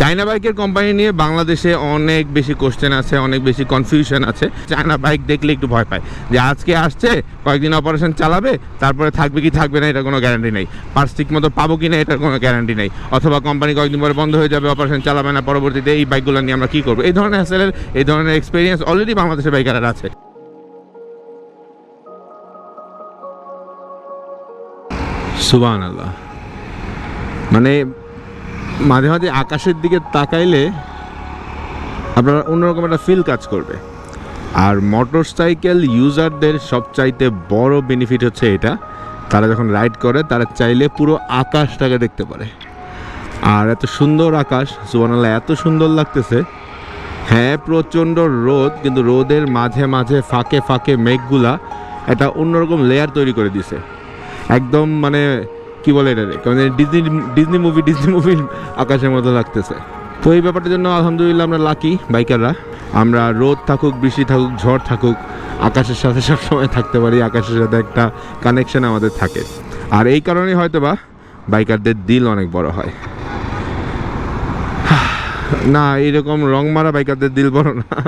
China বাইকের company নিয়ে বাংলাদেশে অনেক বেশি কোশ্চেন আছে, অনেক বেশি কনফিউশন আছে। চায়না বাইক দেখলে একটু ভয় পায় যে আজকে আসছে, কয়েকদিন অপারেশন চালাবে, তারপরে থাকবে কি থাকবে না, এটার কোনো গ্যারান্টি নেই। পার্স ঠিক মতো পাবো কি না এটার কোনো গ্যারান্টি নেই। অথবা কোম্পানি কয়েকদিন পরে বন্ধ হয়ে যাবে অপারেশন চালাবে না, পরবর্তীতে এই বাইকগুলো নিয়ে আমরা কী করব? এই ধরনের হ্যাসেলের এই ধরনের এক্সপিরিয়েন্স অলরেডি বাংলাদেশের বাইকারের আছে। সুবান আল্লাহ মানে মাঝে মাঝে আকাশের দিকে তাকাইলে আপনার অন্যরকম একটা ফিল কাজ করবে। আর মোটর সাইকেল ইউজারদের সবচাইতে বড় বেনিফিট হচ্ছে এটা। তারা যখন রাইড করে, তারা চাইলে পুরো আকাশটাকে দেখতে পারে। আর এত সুন্দর আকাশ সুবানাল্লাহ এত সুন্দর লাগতেছে। হ্যাঁ প্রচণ্ড রোদ, কিন্তু রোদের মাঝে মাঝে ফাঁকে ফাঁকে মেঘগুলা একটা অন্যরকম লেয়ার তৈরি করে দিছে একদম মানে কি বলে এটা? মানে Disney Disney movie Disney movie আকাশের মতো লাগতেছে। তো এই ব্যাপারটার জন্য আলহামদুলিল্লাহ আমরা লাকি বাইকাররা আমরা রোদ থাকুক, বৃষ্টি থাকুক, ঝড় থাকুক, আকাশের সাথে সবসময় থাকতে পারি, আকাশের সাথে একটা কানেকশন আমাদের থাকে। আর এই কারণেই হয়তো বা বাইকারদের দিল অনেক বড় হয়। না এরকম রং মারা বাইকারদের দিল বড় না।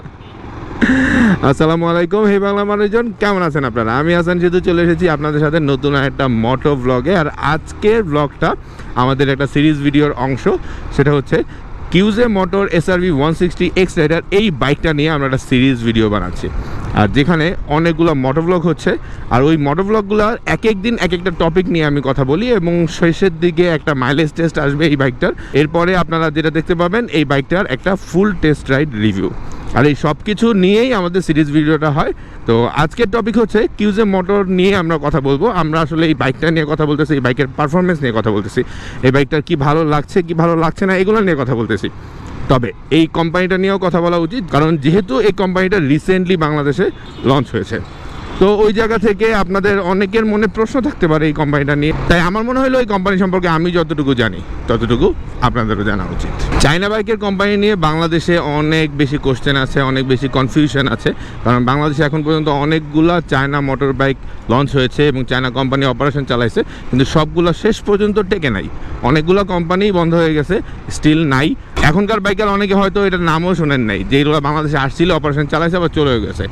আসসালামু আলাইকুম। হে বাংলা মানুষজন, কেমন আছেন আপনারা? আমি হাসান সেতু চলে এসেছি আপনাদের সাথে নতুন একটা মোটো ব্লগে আর আজকের ব্লগটা আমাদের একটা সিরিজ ভিডিওর অংশ। সেটা হচ্ছে QJ motor S SRV one sixty X rider এই বাইকটা নিয়ে আমরা একটা সিরিজ ভিডিও বানাচ্ছি। আর যেখানে অনেকগুলো মোটো ব্লগ হচ্ছে। আর ওই মোটো ব্লগগুলোর এক এক দিন এক একটা টপিক নিয়ে আমি কথা বলি এবং শেষের দিকে একটা মাইলেজ টেস্ট আসবে এই বাইকটার এরপরে আপনারা যেটা দেখতে পাবেন, এই বাইকটার একটা ফুল টেস্ট রাইড রিভিউ আর এই সব কিছু নিয়েই আমাদের সিরিজ ভিডিওটা হয়। তো আজকের টপিক হচ্ছে কিউজে মোটর নিয়ে আমরা কথা বলব। আমরা আসলে এই বাইকটা নিয়ে কথা বলতেছি, এই বাইকের পারফরমেন্স নিয়ে কথা বলতেছি। এই বাইকটার কি ভালো লাগছে, কি ভালো লাগছে না, এগুলো নিয়ে কথা বলতেছি। তবে এই কোম্পানিটা নিয়েও কথা বলা উচিত, কারণ যেহেতু এই কোম্পানিটা রিসেন্টলি বাংলাদেশে লঞ্চ হয়েছে। তো ওই জায়গা থেকে আপনাদের অনেকের মনে প্রশ্ন থাকতে পারে এই কোম্পানিটা নিয়ে। তাই আমার মনে হলো এই কোম্পানি সম্পর্কে আমি যতটুকু জানি, ততটুকু আপনাদেরও জানা উচিত। চায়না বাইকের কোম্পানি নিয়ে বাংলাদেশে অনেক বেশি কোশ্চেন আছে, অনেক বেশি কনফিউশন আছে। কারণ বাংলাদেশে এখন পর্যন্ত অনেকগুলা চায়না মোটর বাইক লঞ্চ হয়েছে এবং চায়না কোম্পানি অপারেশন চালাইছে, কিন্তু সবগুলো শেষ পর্যন্ত টেকে নাই। অনেকগুলো কোম্পানি বন্ধ হয়ে গেছে স্টিল নাই। এখনকার বাইকার অনেকে হয়তো এটার নামও শোনেন নাই, যেগুলো বাংলাদেশে আসছিল অপারেশন চালাইছে, আবার চলে গেছে।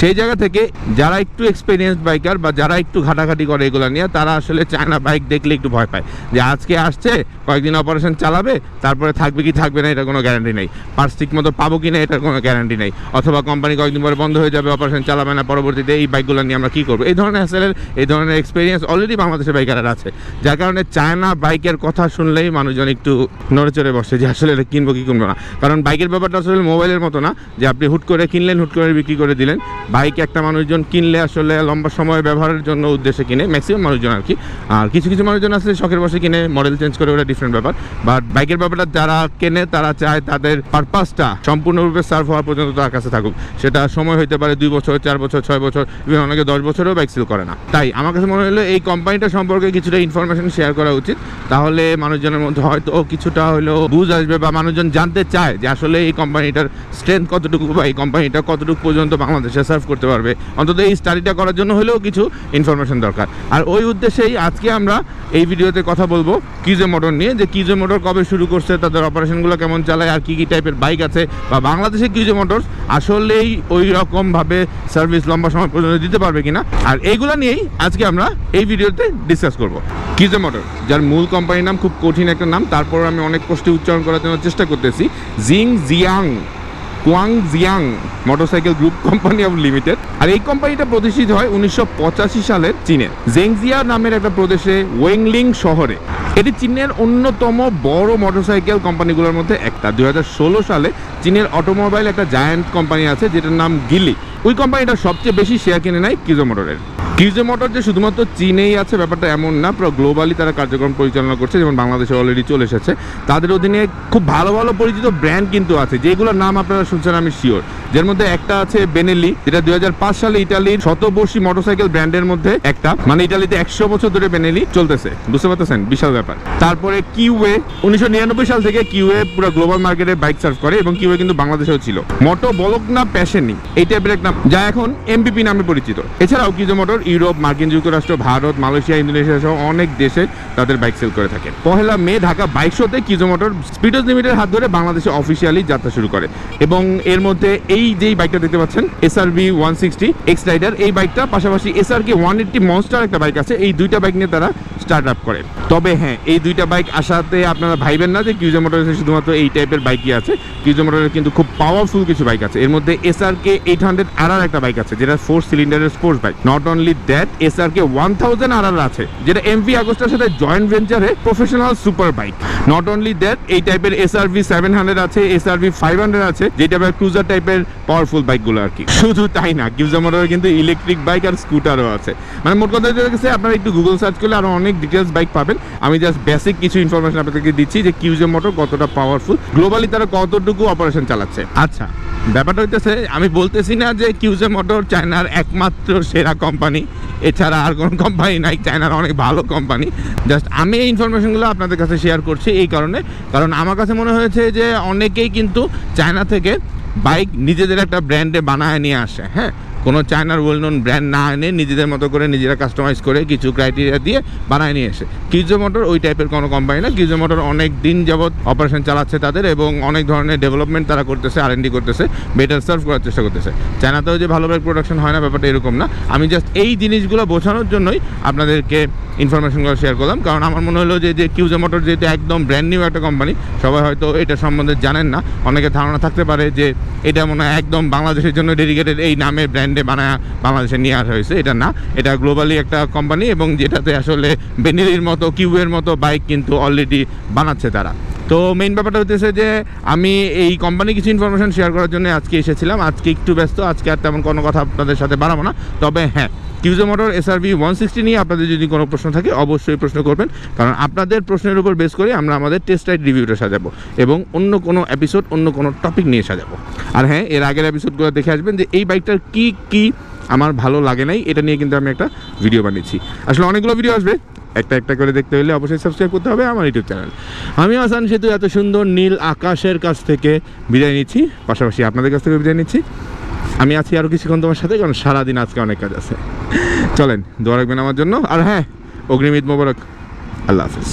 সেই জায়গা থেকে যারা একটু এক্সপিরিয়েন্স বাইকার বা যারা একটু ঘাটাঘাটি করে এগুলো নিয়ে, তারা আসলে চায়না বাইক দেখলে একটু ভয় পায়। যে আজকে আসছে, কয়েকদিন অপারেশন চালাবে, তারপরে থাকবে কি থাকবে না এটা কোনো গ্যারান্টি নেই। পার্স ঠিক মতো পাবো কি না, এটার কোনো গ্যারান্টি নেই। অথবা কোম্পানি কয়েকদিন পরে বন্ধ হয়ে যাবে অপারেশন চালাবে না, পরবর্তীতে এই বাইকগুলো নিয়ে আমরা কী করব? এই ধরনের হ্যাসেলের এই ধরনের এক্সপিরিয়েন্স অলরেডি বাংলাদেশের বাইকারের আছে। যার কারণে চায়না বাইকের কথা শুনলেই মানুষজন একটু নড়ে চড়ে বসে যে আসলে এটা কিনবো কি কিনবো না। কারণ বাইকের ব্যাপারটা আসলে মোবাইলের মতো না, যে আপনি হুট করে কিনলেন, হুট করে বিক্রি করে দিলেন বাইক একটা মানুষজন কিনলে আসলে লম্বা সময় ব্যবহারের জন্য উদ্দেশ্যে কিনে ম্যাক্সিমাম মানুষজন আর কি। আর কিছু কিছু মানুষজন আছে শখের বসে কিনে মডেল চেঞ্জ করে ওটা ডিফারেন্ট ব্যাপার। বাট বাইকের ব্যাপারটা যারা কেনে, তারা চায় তাদের পারপাসটা সম্পূর্ণরূপে সার্ভ হওয়ার পর্যন্ত তার কাছে থাকুক। সেটা সময় হতে পারে দুই বছর, চার বছর, ছয় বছর ইভেন অনেকে দশ বছরেও বাইক সেল করে না। তাই আমার কাছে মনে হলো এই কোম্পানিটা সম্পর্কে কিছুটা ইনফরমেশন শেয়ার করা উচিত। তাহলে মানুষজনের মধ্যে হয়তো কিছুটা হলেও বুঝ আসবে বা মানুষজন জানতে চায় যে আসলে এই কোম্পানিটার স্ট্রেংথ কতটুকু বা এই কোম্পানিটা কতটুকু পর্যন্ত বাংলাদেশে সার্ভ করতে পারবে। অন্তত এই স্টাডিটা করার জন্য হলেও কিছু ইনফরমেশন দরকার। আর ওই উদ্দেশ্যেই আজকে আমরা এই ভিডিওতে কথা বলব কিজে মোটর নিয়ে, যে কিজে মোটর কবে শুরু করছে, তাদের অপারেশনগুলো কেমন চালায়, আর কী কী টাইপের বাইক আছে, বা বাংলাদেশে কিজে মোটরস আসলেই ওই রকমভাবে সার্ভিস লম্বা সময় পর্যন্ত দিতে পারবে কিনা? আর এইগুলো নিয়েই আজকে আমরা এই ভিডিওতে ডিসকাস করব। কিজে মোটর, যার মূল কোম্পানির নাম খুব কঠিন একটা নাম, তারপর আমি অনেক কষ্টে উচ্চারণ করার জন্য চেষ্টা করতেছি। জিং জিয়াং। কোয়াং Jiang motorcycle group company of limited আর এই কোম্পানিটা প্রতিষ্ঠিত হয় উনিশশো পঁচাশি সালের চীনে। জেংজিয়া নামের একটা প্রদেশে ওয়েংলিং শহরে। এটি চীনের অন্যতম বড় মোটরসাইকেল কোম্পানিগুলোর মধ্যে একটা। দু হাজার ষোলো সালে চীনের অটোমোবাইল একটা জায়ান্ট কোম্পানি আছে, যেটার নাম গিলি ওই কোম্পানিটা সবচেয়ে বেশি শেয়ার কিনে নেয় কিজো মোটরের কিউজে মোটর যে শুধুমাত্র চীনেই আছে, ব্যাপারটা এমন না, পুরো গ্লোবালি তারা কার্যক্রম পরিচালনা করছে, যেমন বাংলাদেশে অলরেডি চলে এসেছে। তাদের অধীনে খুব ভালো ভালো পরিচিত ব্র্যান্ড কিন্তু আছে, যেগুলোর নাম আপনারা শুনছেন আমি শিওর যার মধ্যে একটা আছে বেনেলি যেটা দুই হাজার পাঁচ সালে ইটালির শতবর্ষী মোটরসাইকেল ব্র্যান্ডের মধ্যে একটা। মানে ইটালিতে একশো বছর ধরে বেনেলি চলতেছে। বুঝতে পারতেছেন? বিশাল ব্যাপার। তারপরে কিউএ উনিশশো নিরানব্বই সাল থেকে কিউএ পুরো গ্লোবাল মার্কেটে বাইক সার্ভ করে এবং কিউএ কিন্তু বাংলাদেশেও ছিল। মোটো বলক না প্যাশনি, এই টাইপের এক নাম যা এখন এমবিপি নামে পরিচিত। এছাড়াও কিজো মোটর ইউরোপ, মার্কিন যুক্তরাষ্ট্র, ভারত, মালয়েশিয়া, ইন্দোনেশিয়া সহ অনেক দেশে তাদের বাইক সেল করে থাকে। পহেলা মে ঢাকা বাইক শোতে কিজো মোটর স্পিডোজ লিমিটেড হাত ধরে বাংলাদেশে অফিসিয়ালি যাত্রা শুরু করে। এবং এর মধ্যে এই যেই বাইকটা দেখতে পাচ্ছেন S R B one sixty X rider এই বাইকটা পাশাপাশি S R K one eighty monster একটা বাইক আছে, এই দুইটা বাইক নিয়ে তারা স্টার্ট আপ করে। তবে হ্যাঁ এই দুইটা বাইক আসাতে আপনারা ভাইবেন না যে কিউজো মোটরসে শুধুমাত্র এই টাইপের বাইকই আছে। কিউজো মোটরের কিন্তু খুব পাওয়ারফুল কিছু বাইক আছে। এর মধ্যে S R K eight hundred আর একটা বাইক আছে, যেটা ফোর সিলিন্ডারের sports bike not only that SRK one thousand আর আর আছে, যেটা এমভি আগস্টের সাথে joint ভেঞ্চারে professional super bike not only that এই টাইপের এসআরভি সেভেন হান্ড্রেড আছে এসআরভি ফাইভ হান্ড্রেড আছে যে টাইপের ক্রুজার টাইপের পাওয়ারফুল বাইকগুলো আর কি। শুধু তাই না কিউজো মোটরের কিন্তু ইলেকট্রিক বাইক আর স্কুটারও আছে। মানে মোট কথা যেটা গেছে আপনারা একটু গুগল সার্চ করলে আরও অনেক ডিটেলস বাইক পাবেন। আমি জাস্ট বেসিক কিছু ইনফরমেশন আপনাদেরকে দিচ্ছি যে কিউজো মোটর কতটা পাওয়ারফুল গ্লোবালি তারা কতটুকু অপারেশন চালাচ্ছে। আচ্ছা ব্যাপারটা হইতেছে আমি বলতেছি না যে কিউজে মোটর চায়নার একমাত্র সেরা কোম্পানি এছাড়া আর কোনো কোম্পানি নাই চায়নার অনেক ভালো কোম্পানি জাস্ট আমি এই ইনফরমেশনগুলো আপনাদের কাছে শেয়ার করছি এই কারণে। কারণ আমার কাছে মনে হয়েছে যে অনেকেই কিন্তু চায়না থেকে বাইক নিজেদের একটা ব্র্যান্ডে বানায় নিয়ে আসে হ্যাঁ? কোনো চায়নার ওয়েল নোন ব্র্যান্ড না এনে নিজেদের মতো করে নিজেরা কাস্টমাইজ করে কিছু ক্রাইটেরিয়া দিয়ে বানায় নিয়ে এসে কিউজো মোটর ওই টাইপের কোনো কোম্পানি না। কিউজো মোটর অনেক দিন যাবৎ অপারেশন চালাচ্ছে তাদের এবং অনেক ধরনের ডেভেলপমেন্ট তারা করতেছে আর এনডি করতেছে বেটার সার্ভ করার চেষ্টা করতেছে। চায়নাতেও যে ভালো বাইক প্রোডাকশন হয় না, ব্যাপারটা এরকম না। আমি জাস্ট এই জিনিসগুলো বোঝানোর জন্যই আপনাদেরকে ইনফরমেশনগুলো শেয়ার করলাম। কারণ আমার মনে হলো যে যে কিউজো মোটর যেহেতু একদম ব্র্যান্ড নিউ একটা কোম্পানি সবাই হয়তো এটা সম্বন্ধে জানেন না। অনেকে ধারণা থাকতে পারে যে, এটা মনে হয় একদম বাংলাদেশের জন্য ডেডিকেটেড এই নামে ব্র্যান্ডে বানায়, বাংলাদেশে নিয়ে আসা হয়েছে। এটা না, এটা গ্লোবালি একটা কোম্পানি এবং যেটাতে আসলে বেনেলির মতো কিউয়ের মতো বাইক কিন্তু অলরেডি বানাচ্ছে তারা। তো মেইন ব্যাপারটা হচ্ছে যে আমি এই কোম্পানি কিছু ইনফরমেশন শেয়ার করার জন্য আজকে এসেছিলাম। আজকে একটু ব্যস্ত, আজকে আর তেমন কোনো কথা আপনাদের সাথে বাড়াবো না। তবে হ্যাঁ QJ motor SRV one sixty নিয়ে আপনাদের যদি কোনো প্রশ্ন থাকে, অবশ্যই প্রশ্ন করবেন। কারণ আপনাদের প্রশ্নের উপর বেস করে আমরা আমাদের টেস্ট রাইড রিভিউটা সাজাবো এবং অন্য কোনো এপিসোড অন্য কোনো টপিক নিয়ে সাজাবো। আর হ্যাঁ এর আগের এপিসোডগুলো দেখে আসবেন যে এই বাইকটার কি কি আমার ভালো লাগে নাই, এটা নিয়ে কিন্তু আমি একটা ভিডিও বানিয়েছি। আসলে অনেকগুলো ভিডিও আসবে একটা একটা করে দেখতে হলে অবশ্যই সাবস্ক্রাইব করতে হবে আমার ইউটিউব চ্যানেল আমি আসান সেতু, এত সুন্দর নীল আকাশের কাছ থেকে বিদায় নিচ্ছি। পাশাপাশি আপনাদের কাছ থেকে বিদায় নিচ্ছি। আমি আছি আরও কিছুক্ষণ তোমার সাথে, কারণ সারাদিন আজকে অনেক কাজ আছে। চলেন, দোয়া রাখবেন আমার জন্য। আর হ্যাঁ অগ্নিমিত মোবারক। আল্লাহ হাফিজ।